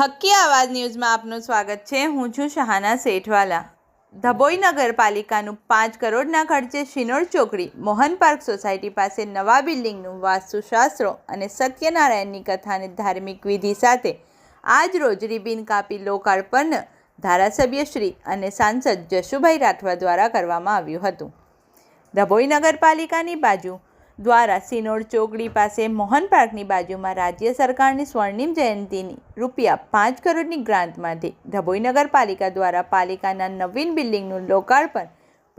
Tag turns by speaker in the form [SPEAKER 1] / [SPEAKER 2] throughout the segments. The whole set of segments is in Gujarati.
[SPEAKER 1] હક્કી આવાજ ન્યૂઝમાં આપનું સ્વાગત છે. હું છું શહાના શેઠવાલા. ધબોઈ નગરપાલિકાનું પાંચ કરોડના ખર્ચે શિનોર ચોકડી, મોહન પાર્ક સોસાયટી પાસે નવા બિલ્ડિંગનું વાસ્તુશાસ્ત્રો અને સત્યનારાયણની કથાને ધાર્મિક વિધિ સાથે આજ રોજ રિબિન કાપી લોકાર્પણ ધારાસભ્ય શ્રી અને સાંસદ જશુભાઈ રાઠવા દ્વારા કરવામાં આવ્યું હતું. ધબોઈ નગરપાલિકાની બાજુ દ્વારા સિનોડ ચોકડી પાસે મોહન પાર્કની બાજુમાં રાજ્ય સરકારની સ્વર્ણિમ જયંતિની રૂપિયા પાંચ કરોડની ગ્રાન્ટમાંથી ધભોઈ નગરપાલિકા દ્વારા પાલિકાના નવીન બિલ્ડિંગનું લોકાર્પણ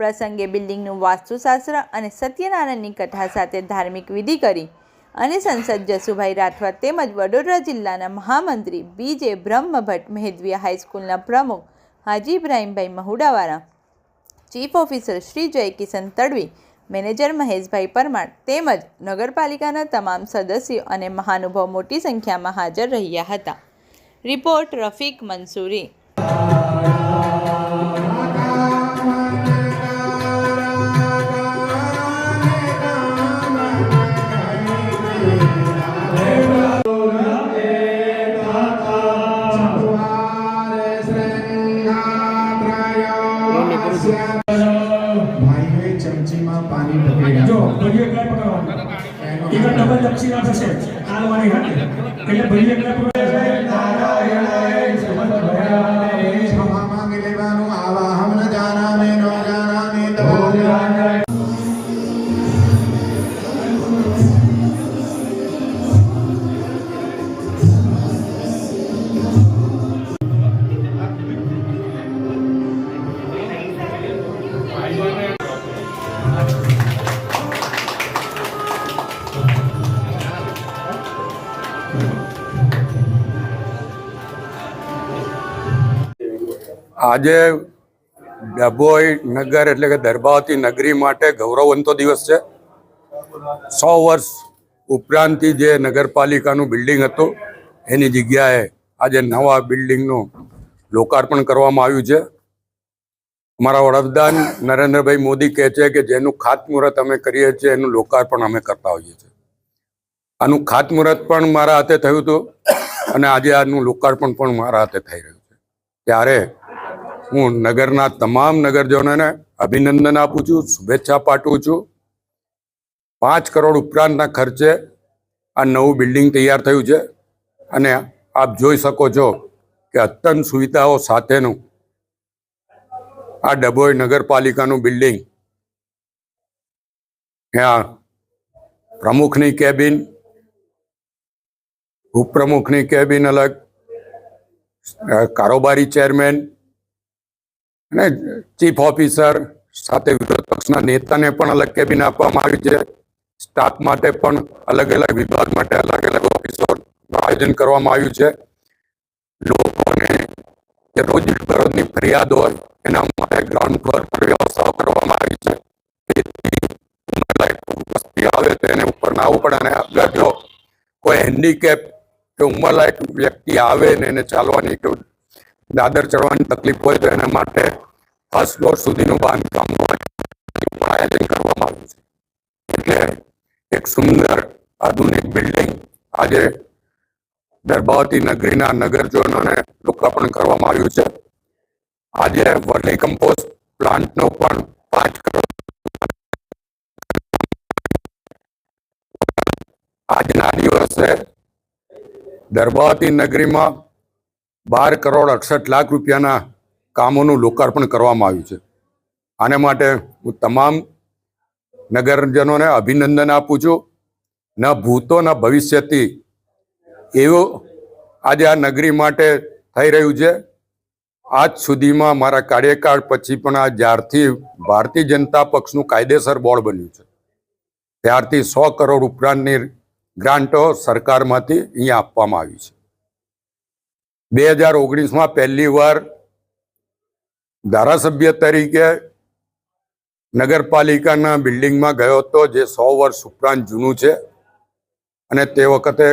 [SPEAKER 1] પ્રસંગે બિલ્ડિંગનું વાસ્તુશાસ્ત્ર અને સત્યનારાયણની કથા સાથે ધાર્મિક વિધિ કરી અને સંસદ જસુભાઈ રાઠવા તેમજ વડોદરા જિલ્લાના મહામંત્રી બીજે બ્રહ્મભટ્ટ મેહદવિયા હાઈસ્કૂલના પ્રમુખ Haji Ibrahimbhai Mahudawala, chief officer Shri Jaykishan Tadvi manager Maheshbhai Parmar તેમજ નગરપાલિકાના તમામ સદસ્યો અને મહાનુભાવ મોટી સંખ્યામાં હાજર રહ્યા હતા. રિપોર્ટ રફીક મંસૂરી.
[SPEAKER 2] પાણી પકડી
[SPEAKER 3] જો. ભરીએ એકલા પકડવાનું? એક ડબલ દક્ષિણા થશે હાલવાની હાથે એટલે ભરીએ એકલા
[SPEAKER 4] આજે ડભોઈ નગર એટલે કે દરબાવતી નગરી માટે ગૌરવવંતો દિવસ છે. સો વર્ષ ઉપરાંતથી જે નગરપાલિકાનું બિલ્ડિંગ હતું, એની જગ્યાએ આજે નવા બિલ્ડિંગનું લોકાર્પણ કરવામાં આવ્યું છે. અમારા વડાપ્રધાન નરેન્દ્રભાઈ મોદી કહે છે કે જેનું ખાતમુહૂર્ત અમે કરીએ છીએ, એનું લોકાર્પણ અમે કરતા હોઈએ છીએ. આનું ખાતમુહૂર્ત પણ મારા હાથે થયું હતું અને આજે આનું લોકાર્પણ પણ મારા હાથે થઈ રહ્યું છે. ત્યારે હું નગરના તમામ નગરજનોને અભિનંદન આપું છું, શુભેચ્છા પાઠવું છું. પાંચ કરોડ ઉપરાંતના ખર્ચે આ નવું બિલ્ડિંગ તૈયાર થયું છે અને આપ જોઈ શકો છો કે અત્યંત સુવિધાઓ સાથેનું આ ડભોઈ નગરપાલિકાનું બિલ્ડિંગ ત્યાં પ્રમુખની કેબિન, ઉપપ્રમુખની કેબિન અલગ કારોબારી ચેરમેન અને ચીફ ઓફિસર સાથે વિરોધ પક્ષના નેતાને પણ અલગ કેબિન આપવામાં આવી છે. સ્ટાફ માટે પણ અલગ અલગ વિભાગ માટે અલગ અલગ ઓફિસોનું આયોજન કરવામાં આવ્યું છે. લોકોને જે રોજ બરોજની ફરિયાદ હોય એના માટે ગ્રાઉન્ડ ફ્લોર પર વ્યવસ્થાઓ કરવામાં આવી છે. વસ્તી આવે તો એને ઉપર ના આવવું પડે અને અગર જો કોઈ હેન્ડીકેપ કે ઉંમરલાયક વ્યક્તિ આવે ને એને ચાલવાની દાદર ચડવાની તકલીફ હોય તો એના માટે ફર્સ્ટ ફ્લોર સુધીનું બાંધકામ હોય કરવામાં આવ્યું છે. એટલે એક સુંદર આધુનિક બિલ્ડિંગ આજે દરબાવતી નગરીના નગરજનોને લોકાર્પણ કરવામાં આવ્યું છે. આજે વર્લી કમ્પોસ્ટ પ્લાન્ટનો પણ પાંચ કરોડ આજના દિવસે દરબાવતી નગરીમાં બાર કરોડ અડસઠ લાખ રૂપિયાના કામોનું લોકાર્પણ કરવામાં આવ્યું છે. આને માટે હું તમામ નગરજનોને અભિનંદન આપું છું. ન ભૂતો, ન ભવિષ્યથી એવું આજે આ નગરી માટે થઈ રહ્યું છે. આજ સુધીમાં મારા કાર્યકાળ પછી પણ આ જ્યારથી ભારતીય જનતા પક્ષનું કાયદેસર બોર્ડ બન્યું છે. ત્યારથી સો કરોડ ઉપરાંતની ગ્રાન્ટો સરકારમાંથી અહીંયા આપવામાં આવી છે. બે હજાર ઓગણીસમાં પહેલી વાર ધારાસભ્ય તરીકે નગરપાલિકાના બિલ્ડિંગમાં ગયો હતો, જે સો વર્ષ ઉપરાંત જૂનું છે. અને તે વખતે